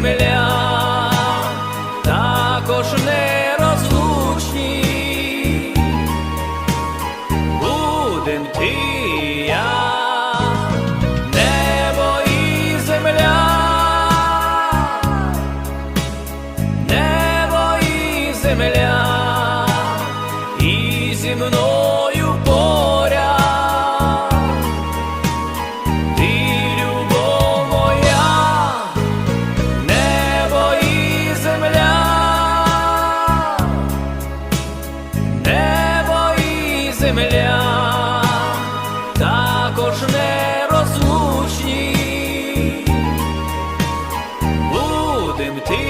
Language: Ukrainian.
земля, також нерозлучні, будем ти і я, небо і земля, небо і земля, і зі мною. Земля, також нерозлучні. Будем ти